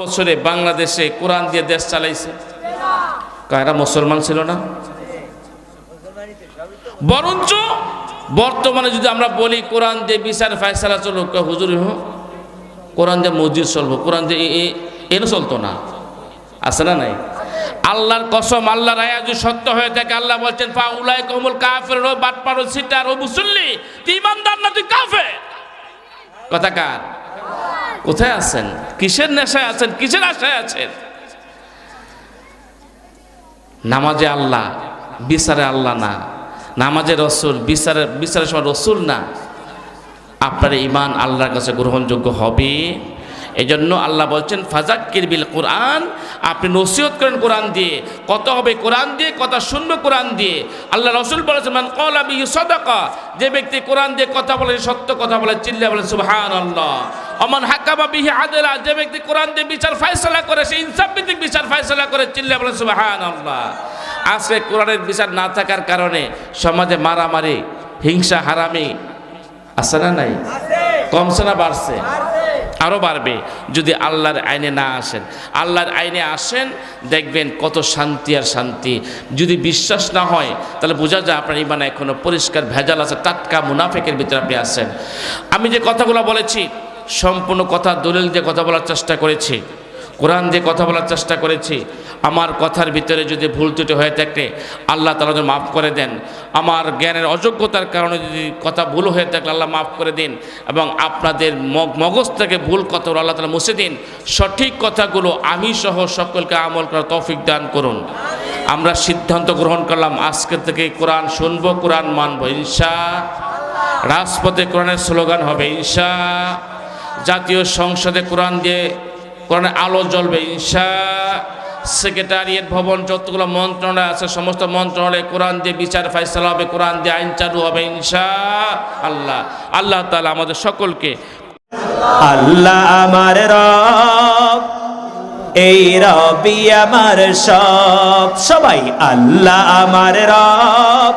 বছরে বাংলাদেশে কোরআন দিয়ে দেশ চালাইছে। কারা মুসলমান ছিল না? বরঞ্চ বর্তমানে যদি আমরা বলি কোরআন দিয়ে বিচার ফায়সালা কয়, হুজুর হোক কোরআন দিয়ে মসজিদ চলবো, কোরআন দিয়ে এনে চলতো না। আছে না নাই? আল্লাহর কসম, আল্লাহর রায় যদি সত্য হয়ে থাকে, আল্লাহ বলছেন পা উলাই কমল কাফের ও বাটপার ও সিটার, ও মুসল্লি, তুই ইমানদার না, তুই কাফের। কথা কার? কোথায় আছেন? কিসের নেশায় আছেন? কিসের আশায় আছেন? নামাজে আল্লাহ, বিচারে আল্লাহ না। নামাজে রসুল, বিচারে, বিচারের সময় রসুল না। আপনার ইমান আল্লাহর কাছে গ্রহণযোগ্য হবে। এই জন্য আল্লাহ বলছেন ফাজাক্কির বিল কোরআন। আপনি নসিহত করেন কোরআন দিয়ে। কত হবে কোরআন দিয়ে কথা শুনবে কোরআন দিয়ে। আল্লাহ রসুল বলেছেন, মান কলা বিহি সদাকা। যে ব্যক্তি কোরআন দিয়ে কথা বলে, সত্য কথা বলে চিল্লা বলে সুবহান আল্লাহ অমন হাকামা বিহি আদেলা, যে ব্যক্তি কোরআন দিয়ে বিচার ফায়সালা করে, সে ইনসাফ ভিত্তিক বিচার ফায়সালা করে চিল্লা বলে সুবহান আল্লাহ আজকে কোরআনের বিচার না থাকার কারণে সমাজে মারামারি, হিংসা, হারামি, আছে না নাই? কমছে না বাড়ছে? আরও বাড়বে। যদি আল্লাহর আইনে না আসেন, আল্লাহর আইনে আসেন, দেখবেন কত শান্তি আর শান্তি। যদি বিশ্বাস না হয়, তাহলে বোঝা যায় আপনার ইমান এখনও পরিষ্কার, ভেজাল আছে, টাটকা মুনাফেকের ভিতরে আপনি আছেন। আমি যে কথাগুলো বলেছি সম্পূর্ণ কথা, দলিল দিয়ে কথা বলার চেষ্টা করেছি, কোরআন দিয়ে কথা বলার চেষ্টা করেছি। আমার কথার ভিতরে যদি ভুল ত্রুটি হয়ে থাকে, আল্লাহ তালা যেন মাফ করে দেন। আমার জ্ঞানের অযোগ্যতার কারণে যদি কথা ভুল হয়ে থাকলে আল্লাহ মাফ করে দিন। এবং আপনাদের মগ- মগজ থেকে ভুল কথাগুলো আল্লাহ তালা মুছে দিন। সঠিক কথাগুলো আমি সহ সকলকে আমল করার তৌফিক দান করুন। আমরা সিদ্ধান্ত গ্রহণ করলাম, আজকে থেকে কোরআন শুনব, কোরআন মানবো। ইনশা রাজপথে কোরআনের স্লোগান হবে, ইনশা জাতীয় সংসদে কোরআন দিয়ে কোরআনের আলো জ্বলবে, ইনশা সেক্রেটারিয়েট ভবন যতগুলো মন্ত্রণালয় আছে, সমস্ত মন্ত্রণালয়ে কোরআন দিয়ে বিচার ফাইসলা হবে, কোরআন দিয়ে আইন চালু হবে, ইনশা আল্লাহ। আল্লাহ তালা আমাদের সকলকে আল্লাহ আমার রব, এই রবি আমার সব। সবাই আল্লাহ আমার রব,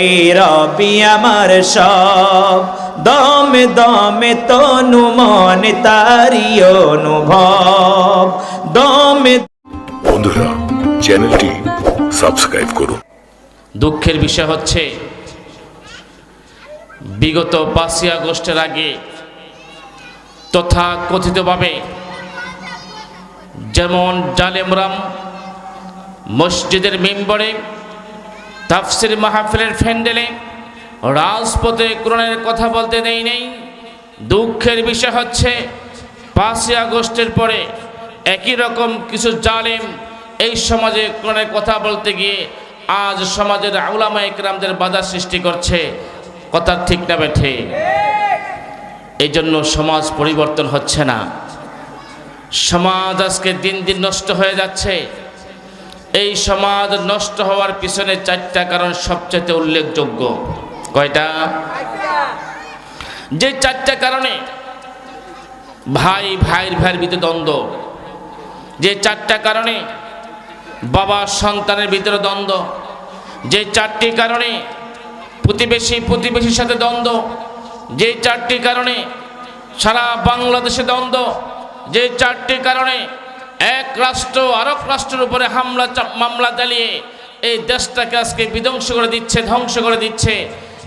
এই রবি আমার সব। দমে দমে তনু মনে তারি অনুভব। দমে বন্ধুরা চ্যানেলটি সাবস্ক্রাইব করুন। দুঃখের বিষয় হচ্ছে বিগত পাঁচই আগস্টের আগে তথা কথিতভাবে যেমন জালেমরাম মসজিদের মেম্বরে তাফসির মাহফিলের ফ্যান্ডেলে রাজপথে কোরআনের কথা বলতে দেই নেই। দুঃখের বিষয় হচ্ছে, পাঁচই আগস্টের পরে একই রকম কিছু জালেম এই সমাজে কোরআনের কথা বলতে গিয়ে আজ সমাজের আউলামা একরামদের বাধা সৃষ্টি করছে। কথা ঠিক না বেঠে। এই জন্য সমাজ পরিবর্তন হচ্ছে না। সমাজ আজকে দিন দিন নষ্ট হয়ে যাচ্ছে। এই সমাজ নষ্ট হওয়ার পিছনে চারটা কারণ সবচেয়ে উল্লেখযোগ্য। কয়টা? যে চারটা কারণে ভাই, ভাইয়ের ভাইয়ের ভিতরে দ্বন্দ্ব। যে চারটা কারণে বাবা সন্তানের ভিতরে দ্বন্দ্ব। যে চারটি কারণে প্রতিবেশী প্রতিবেশীর সাথে দ্বন্দ্ব। যে চারটি কারণে সারা বাংলাদেশে দ্বন্দ্ব। যে চারটি কারণে এক রাষ্ট্র আরেক রাষ্ট্রের উপরে হামলা মামলা চালিয়ে এই দেশটাকে আজকে বিধ্বংস করে দিচ্ছে, ধ্বংস করে দিচ্ছে।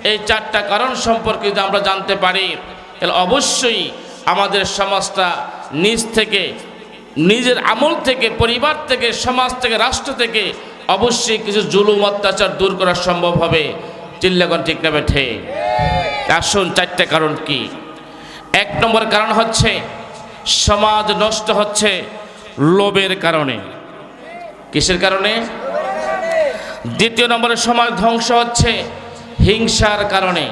এই চারটা কারণ সম্পর্কে যদি আমরা জানতে পারি, তাহলে অবশ্যই আমাদের সমাজটা নিজ থেকে, নিজের আমল থেকে, পরিবার থেকে, সমাজ থেকে, রাষ্ট্র থেকে অবশ্যই কিছু জুলুম, অত্যাচার দূর করা সম্ভব হবে। চিল্লাগণ ঠিক না বেঠে? আসুন, চারটে কারণ কি? এক নম্বর কারণ হচ্ছে, সমাজ নষ্ট হচ্ছে লোভের কারণে। কিসের কারণে? দ্বিতীয় নম্বরে সমাজ ধ্বংস হচ্ছে হিংসার কারণে।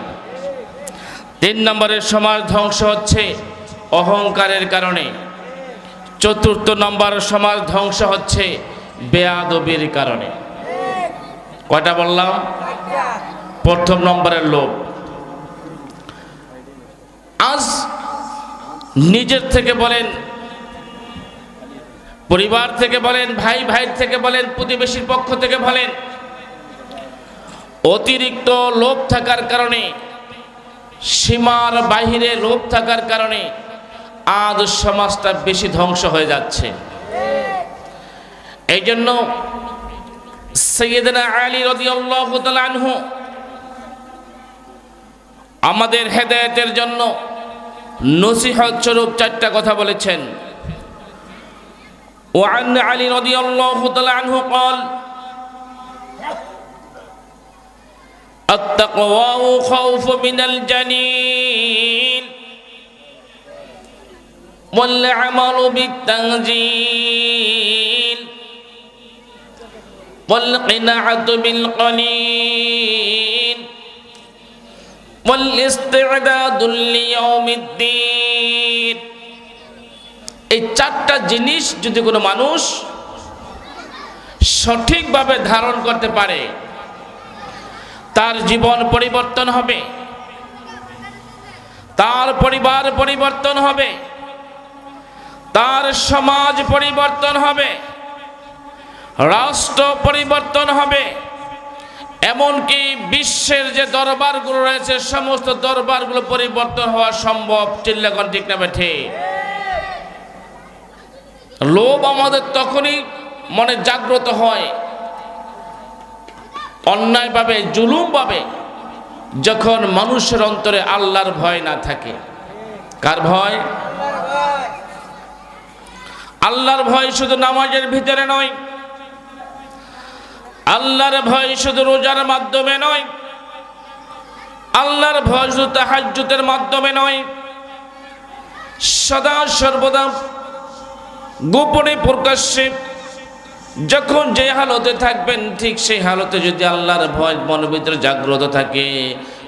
তিন নম্বরের সমাজ ধ্বংস হচ্ছে অহংকারের কারণে। চতুর্থ নম্বর সমাজ ধ্বংস হচ্ছে বেয়াদবির কারণে। কয়টা বললাম? প্রথম নম্বরের লোভ। আজ নিজের থেকে বলেন, পরিবার থেকে বলেন, ভাই ভাইয়ের থেকে বলেন, প্রতিবেশীর পক্ষ থেকে বলেন অতিরিক্ত লোভ থাকার কারণে সীমার বাহিরে লোভ থাকার কারণে আজ সমাজটা বেশি ধ্বংস হয়ে যাচ্ছে এই জন্য সৈয়দনা আলী রাদিয়াল্লাহু তাআলা আনহু আমাদের হেদায়েতের জন্য নসিহত স্বরূপ চারটা কথা বলেছেন وعن علي رضي الله تعالى عنه قال التقوى خوف من الجليل والعمل بالتنزيل والقناعة بالقليل والاستعداد ليوم الدين এই চারটা জিনিস যদি কোনো মানুষ সঠিকভাবে ধারণ করতে পারে তার জীবন পরিবর্তন হবে। তার পরিবার পরিবর্তন হবে। তার সমাজ পরিবর্তন হবে। রাষ্ট্র পরিবর্তন হবে। এমনকি বিশ্বের যে দরবারগুলো রয়েছে, সমস্ত দরবারগুলো পরিবর্তন হওয়া সম্ভব। চিল্লাগন ঠিক না ঠিক লোভ আমাদের তখনই মনে জাগ্রত হয়। অন্যায়ভাবে, জুলুমভাবে যখন মানুষের অন্তরে আল্লাহর ভয় না থাকে। কার ভয়? আল্লাহর ভয় শুধু নামাজের ভিতরে নয়। আল্লাহর ভয় শুধু রোজার মাধ্যমে নয়। আল্লাহর ভয় শুধু তাহাজ্জুতের মাধ্যমে নয়। সদা সর্বদা গোপনে প্রকাশ্যে যখন যে হালতে থাকবেন, ঠিক সেই হালতে যদি আল্লাহর ভয় মনের ভিতরে জাগ্রত থাকে,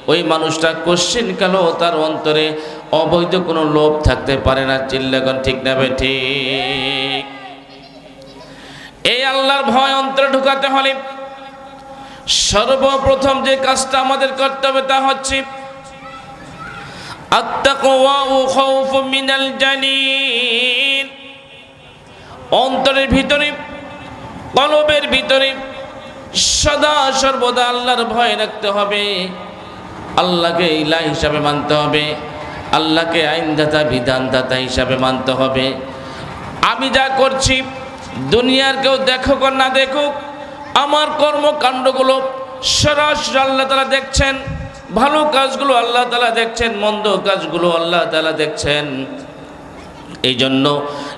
ওই মানুষটা কোশ্চিন কালো তার অন্তরে অবৈধ কোনো লোভ থাকতে পারে না। চিল্লাগন ঠিক না ঠিক। এই আল্লাহর ভয় অন্তরে ঢুকাতে হলে সর্বপ্রথম যে কাজটা আমাদের করতে হবে তা হচ্ছে অন্তরের ভিতরে কলবের ভিতরে সদা সর্বদা আল্লাহর ভয় রাখতে হবে। আল্লাহকে ইলা হিসাবে মানতে হবে। আল্লাহকে আইনদাতা, বিধানদাতা হিসাবে মানতে হবে। আমি যা করছি, দুনিয়ার কেউ দেখুক আর না দেখুক, আমার কর্মকাণ্ডগুলো সরাসরি আল্লাহ তালা দেখছেন, ভালো কাজগুলো আল্লাহ তালা দেখছেন, মন্দ কাজগুলো আল্লাহ তালা দেখছেন। এই জন্য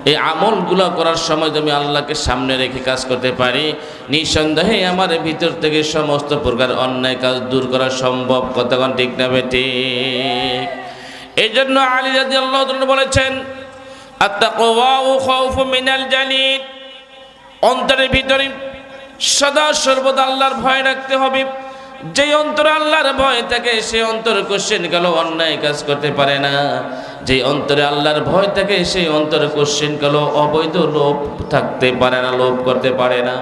এই আমলগুলো করার সময় তুমি আল্লাহকে সামনে রেখে কাজ করতে পারি, নিঃসন্দেহে আমার ভিতর থেকে সমস্ত প্রকার অন্যায় কাজ দূর করা সম্ভব। কতক্ষণ ঠিক না ঠিক। এই জন্য আলী রাজি আল্লাহ বলেছেন মিনাল জালিদ অন্তরের ভিতরে সদা সর্বদা আল্লাহর ভয় রাখতে হবে। যে অন্তর আল্লাহর ভয় থাকে, সে অন্তর কোশ্চেন গেল অন্যায় কাজ করতে পারে না। যে অন্তরে আল্লাহর ভয় থাকে সেই অন্তর কোশ্চেন গেল অবৈধ লোভ থাকতে পারে না, লোভ করতে পারে না।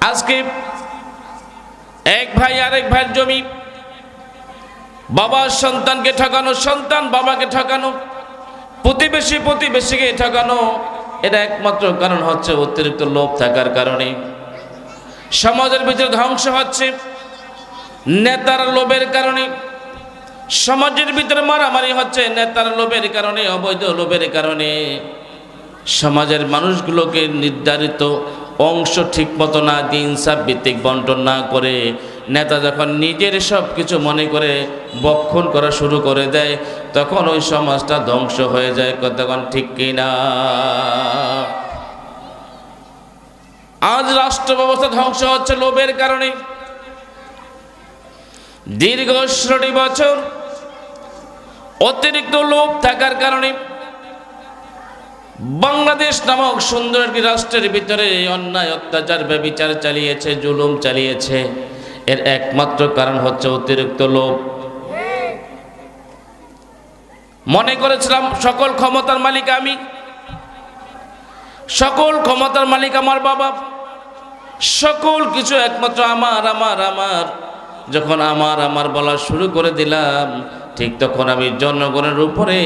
আজকে এক ভাই, আরেক ভাইয়ের জমি, বাবার সন্তানকে ঠকানো, সন্তান বাবাকে ঠকানো, প্রতিবেশী প্রতিবেশীকে ঠকানো, এটা একমাত্র কারণ হচ্ছে অতিরিক্ত লোভ থাকার কারণে। সমাজের ভিতরে ধ্বংস হচ্ছে। নেতার লোভের কারণে, সমাজের ভিতরে মারামারি হচ্ছে, নেতার লোভের কারণে, অবৈধ লোভের কারণে। সমাজের মানুষগুলোকে নির্ধারিত অংশ ঠিক মতো না ইনসাফ ভিত্তিক বন্টন না করে, নেতা যখন নিজের সব কিছু মনে করে বক্ষণ করা শুরু করে দেয়, তখন ওই সমাজটা ধ্বংস হয়ে যায় তখন ঠিক কিনা। আজ রাষ্ট্র ব্যবস্থা ধ্বংস হচ্ছে লোভের কারণে। দীর্ঘ ষোলোটি বছর অতিরিক্ত লোভ থাকার কারণে বাংলাদেশ নামক সুন্দর একটি রাষ্ট্রের ভিতরে অন্যায়, অত্যাচার, ব্যবিচার চালিয়েছে, জুলুম চালিয়েছে। এর একমাত্র কারণ হচ্ছে অতিরিক্ত লোভ। মনে করেছিলাম, সকল ক্ষমতার মালিক আমি। সকল ক্ষমতার মালিক আমার বাবা। সকল কিছু একমাত্র আমার আমার আমার। যখন আমার আমার বলা শুরু করে দিলাম, ঠিক তখন আমি জনগণের উপরে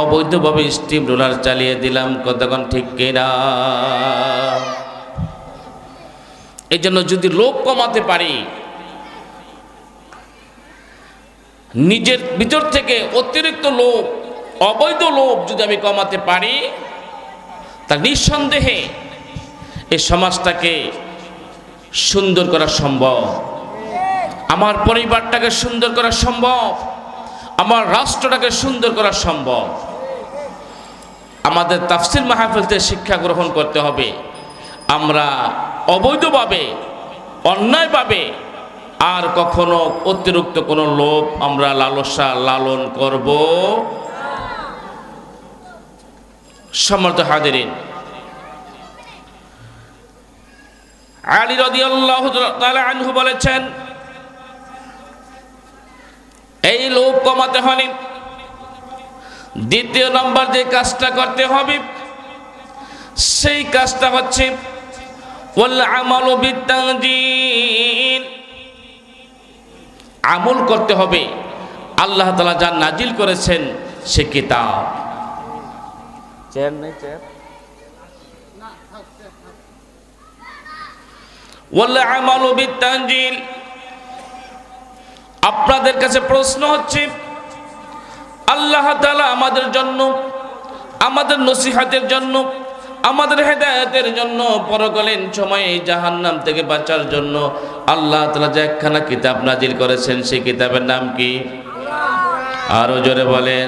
অবৈধভাবে স্টিম রোলার চালিয়ে দিলাম, কতক্ষণ ঠিক কিনা? এই জন্য যদি লোভ কমাতে পারি, নিজের ভিতর থেকে অতিরিক্ত লোভ অবৈধ লোভ যদি আমি কমাতে পারি, তা নিঃসন্দেহে এই সমাজটাকে সুন্দর করা সম্ভব। আমার পরিবারটাকে সুন্দর করা সম্ভব, আমার রাষ্ট্রটাকে সুন্দর করা সম্ভব। আমাদের তাফসিল মাহফিলতে শিক্ষা গ্রহণ করতে হবে। আমরা অবৈধভাবে, অন্যায়ভাবে আর কখনো অতিরিক্ত কোনো লোভ আমরা লালসা লালন করব। সম্মানিত হাদিরিন আলী রাদিয়াল্লাহু আনহু বলেছেন এই লোভ কমাতে হলে দ্বিতীয় নম্বর যে কাজটা করতে হবে সেই কাজটা হচ্ছে আমালু করতে হবে। আল্লাহ তালা যা নাজিল করেছেন সে কিতাব। চেয়ার নেই চেয়ার। ওয়াল আমালু বিতানজিল। আপনাদের কাছে প্রশ্ন হচ্ছে, আল্লাহ তালা আমাদের জন্য, আমাদের নসিহাতের জন্য, আমাদের হেদায়তের জন্য পরকালীন সময়ে জাহান নাম থেকে বাঁচার জন্য আল্লাহ তালা যে একখানা কিতাব নাজির করেছেন, সেই কিতাবের নাম কি? আরও জোরে বলেন।